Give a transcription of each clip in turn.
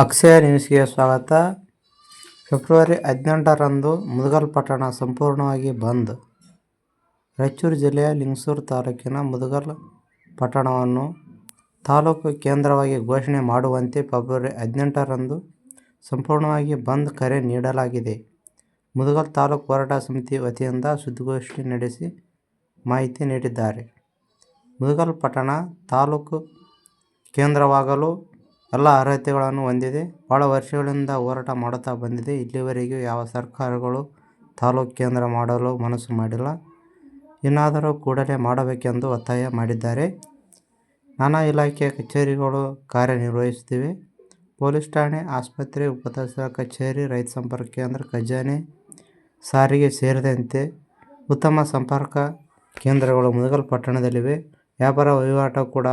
ಅಕ್ಷಯ ನ್ಯೂಸ್ಗೆ ಸ್ವಾಗತ. ಫೆಬ್ರವರಿ ಹದಿನೆಂಟರಂದು ಮುದಗಲ್ ಪಟ್ಟಣ ಸಂಪೂರ್ಣವಾಗಿ ಬಂದ್. ರಾಯಚೂರು ಜಿಲ್ಲೆಯ ಲಿಂಗಸೂರು ತಾಲೂಕಿನ ಮುದಗಲ್ ಪಟ್ಟಣವನ್ನು ತಾಲೂಕು ಕೇಂದ್ರವಾಗಿ ಘೋಷಣೆ ಮಾಡುವಂತೆ ಫೆಬ್ರವರಿ ಹದಿನೆಂಟರಂದು ಸಂಪೂರ್ಣವಾಗಿ ಬಂದ್ ಕರೆ ನೀಡಲಾಗಿದೆ. ಮುದಗಲ್ ತಾಲೂಕು ಹೋರಾಟ ಸಮಿತಿ ವತಿಯಿಂದ ಸುದ್ದಿಗೋಷ್ಠಿ ನಡೆಸಿ ಮಾಹಿತಿ ನೀಡಿದ್ದಾರೆ. ಮುದಗಲ್ ಪಟ್ಟಣ ತಾಲೂಕು ಕೇಂದ್ರವಾಗಲು ಎಲ್ಲ ಅರ್ಹತೆಗಳನ್ನು ಹೊಂದಿದೆ. ಭಾಳ ವರ್ಷಗಳಿಂದ ಹೋರಾಟ ಮಾಡುತ್ತಾ ಬಂದಿದೆ. ಇಲ್ಲಿವರೆಗೂ ಯಾವ ಸರ್ಕಾರಗಳು ತಾಲೂಕು ಕೇಂದ್ರ ಮಾಡಲು ಮನಸ್ಸು ಮಾಡಿಲ್ಲ. ಇನ್ನಾದರೂ ಕೂಡಲೇ ಮಾಡಬೇಕೆಂದು ಒತ್ತಾಯ ಮಾಡಿದ್ದಾರೆ. ನಾನಾ ಇಲಾಖೆಯ ಕಚೇರಿಗಳು ಕಾರ್ಯನಿರ್ವಹಿಸುತ್ತಿವೆ. ಪೊಲೀಸ್ ಠಾಣೆ, ಆಸ್ಪತ್ರೆ ಉಪತಹಸೀಲ್ದಾರ್ ಕಚೇರಿ, ರೈತ ಸಂಪರ್ಕ ಕೇಂದ್ರ, ಖಜಾನೆ ಸಾರಿಗೆ ಸೇರಿದಂತೆ ಉತ್ತಮ ಸಂಪರ್ಕ ಕೇಂದ್ರಗಳು ಮುದಗಲ್ ಪಟ್ಟಣದಲ್ಲಿವೆ. ವ್ಯಾಪಾರ ವಹಿವಾಟು ಕೂಡ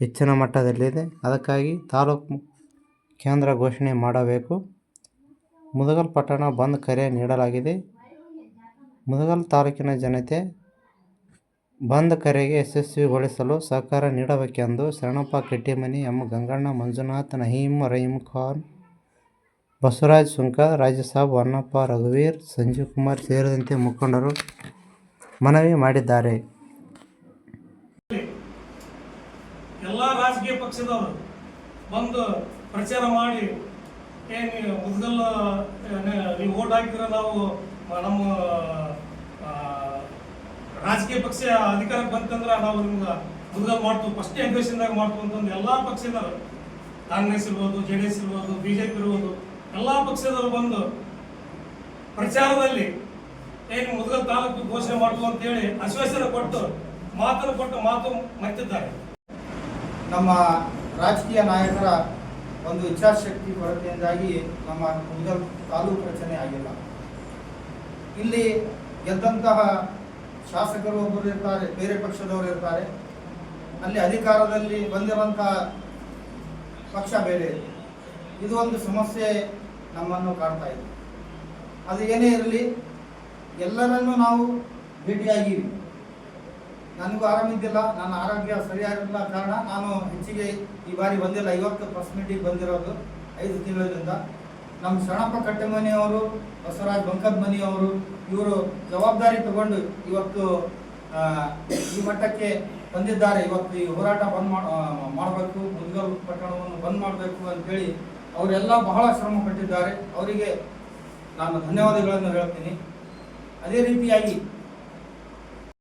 ಹೆಚ್ಚಿನ ಮಟ್ಟದಲ್ಲಿದೆ ಅದಕ್ಕಾಗಿ ತಾಲೂಕು ಕೇಂದ್ರ ಘೋಷಣೆ ಮಾಡಬೇಕು. ಮುದಗಲ್ ಪಟ್ಟಣ ಬಂದ್ ಕರೆ ನೀಡಲಾಗಿದೆ. ಮುದಗಲ್ ತಾಲೂಕಿನ ಜನತೆ ಬಂದ್ ಕರೆಗೆ ಯಶಸ್ವಿಗೊಳಿಸಲು ಸಹಕಾರ ನೀಡಬೇಕೆಂದು ಶರಣಪ್ಪ ಕಟ್ಟಿಮನಿ, ಎಂ. ಗಂಗಣ್ಣ, ಮಂಜುನಾಥ್ ನಹೀಮ್ ರಹೀಮ್ ಖಾನ್, ಬಸವರಾಜ್ ಸುಂಕ ರಾಜ್ಯಸಾಬ್ ಹೊನ್ನಪ್ಪ ರಘುವೀರ್, ಸಂಜೀವ್ ಕುಮಾರ್ ಸೇರಿದಂತೆ ಮುಖಂಡರು ಮನವಿ ಮಾಡಿದ್ದಾರೆ ಎಲ್ಲ ರಾಜಕೀಯ ಪಕ್ಷದವರು ಬಂದು ಪ್ರಚಾರ ಮಾಡಿ ಏನು ಮುದ್ಗಲ್ ನೀವು ಓಟ್ ಹಾಕಿದ್ರೆ ನಾವು, ನಮ್ಮ ರಾಜಕೀಯ ಪಕ್ಷ ಅಧಿಕಾರಕ್ಕೆ ಬಂತಂದ್ರೆ ನಾವು ನಿಮ್ಗೆ ಮುದ್ಗಲ್ ಮಾಡ್ತೀವಿ ಫಸ್ಟ್ ಇಂಪ್ರೆಷನ್ದಾಗ ಮಾಡ್ತೀವಿ ಅಂತಂದು ಎಲ್ಲ ಪಕ್ಷದವರು, ಕಾಂಗ್ರೆಸ್ ಇರ್ಬೋದು ಜೆ ಡಿ ಎಸ್ ಇರ್ಬೋದು ಬಿ ಜೆ ಪಿ ಇರ್ಬೋದು, ಎಲ್ಲ ಪಕ್ಷದವರು ಬಂದು ಪ್ರಚಾರದಲ್ಲಿ ಏನು ಮುದ್ಗಲ್ ತಾಲೂಕು ಘೋಷಣೆ ಮಾಡ್ತೀವಿ ಅಂತೇಳಿ ಆಶ್ವಾಸನೆ ಕೊಟ್ಟು ಮಾತನ್ನು ಕೊಟ್ಟು ಮಾತು ಮತ್ತಿದ್ದಾರೆ. ನಮ್ಮ ರಾಜಕೀಯ ನಾಯಕರ ಒಂದು ಇಚ್ಛಾಶಕ್ತಿ ಕೊರತೆಯಿಂದಾಗಿ ನಮ್ಮ ಮುದಲ್ ತಾಲೂಕು ರಚನೆ ಆಗಿಲ್ಲ. ಇಲ್ಲಿ ಗೆದ್ದಂತಹ ಶಾಸಕರು ಒಬ್ಬರು ಇರ್ತಾರೆ, ಬೇರೆ ಪಕ್ಷದವರು ಇರ್ತಾರೆ. ಅಲ್ಲಿ ಅಧಿಕಾರದಲ್ಲಿ ಬಂದಿರುವಂತಹ ಪಕ್ಷ ಬೇರೆ. ಇದೆ. ಒಂದು ಸಮಸ್ಯೆ ನಮ್ಮನ್ನು ಕಾಡ್ತಾ ಇದೆ. ಅದು ಏನೇ ಇರಲಿ, ಎಲ್ಲರನ್ನೂ ನಾವು ಭೇಟಿಯಾಗಿವಿ. ನನಗೂ ಆರಾಮಿದ್ದಿಲ್ಲ ನನ್ನ ಆರೋಗ್ಯ ಸರಿಯಾಗಿಲ್ಲ ಕಾರಣ ನಾನು ಹೆಚ್ಚಿಗೆ ಈ ಬಾರಿ ಬಂದಿಲ್ಲ. ಇವತ್ತು ಪರ್ಸೆಂಟಿಗೆ ಬಂದಿರೋದು ಐದು ತಿಂಗಳಿಂದ ನಮ್ಮ ಶರಣಪ್ಪ ಕಟ್ಟೆಮನಿಯವರು, ಬಸವರಾಜ್ ಬಂಕದ್ಮನಿಯವರು ಇವರು ಜವಾಬ್ದಾರಿ ತಗೊಂಡು ಇವತ್ತು ಈ ಮಟ್ಟಕ್ಕೆ ಬಂದಿದ್ದಾರೆ. ಇವತ್ತು ಈ ಹೋರಾಟ ಬಂದ್ ಮಾಡ ಮಾಡಬೇಕು ಮುದ್ಗಲ್ ಪಟ್ಟಣವನ್ನು ಬಂದ್ ಮಾಡಬೇಕು ಅಂತೇಳಿ ಅವರೆಲ್ಲ ಬಹಳ ಶ್ರಮ ಪಟ್ಟಿದ್ದಾರೆ. ಅವರಿಗೆ ನಾನು ಧನ್ಯವಾದಗಳನ್ನು ಹೇಳ್ತೀನಿ. ಅದೇ ರೀತಿಯಾಗಿ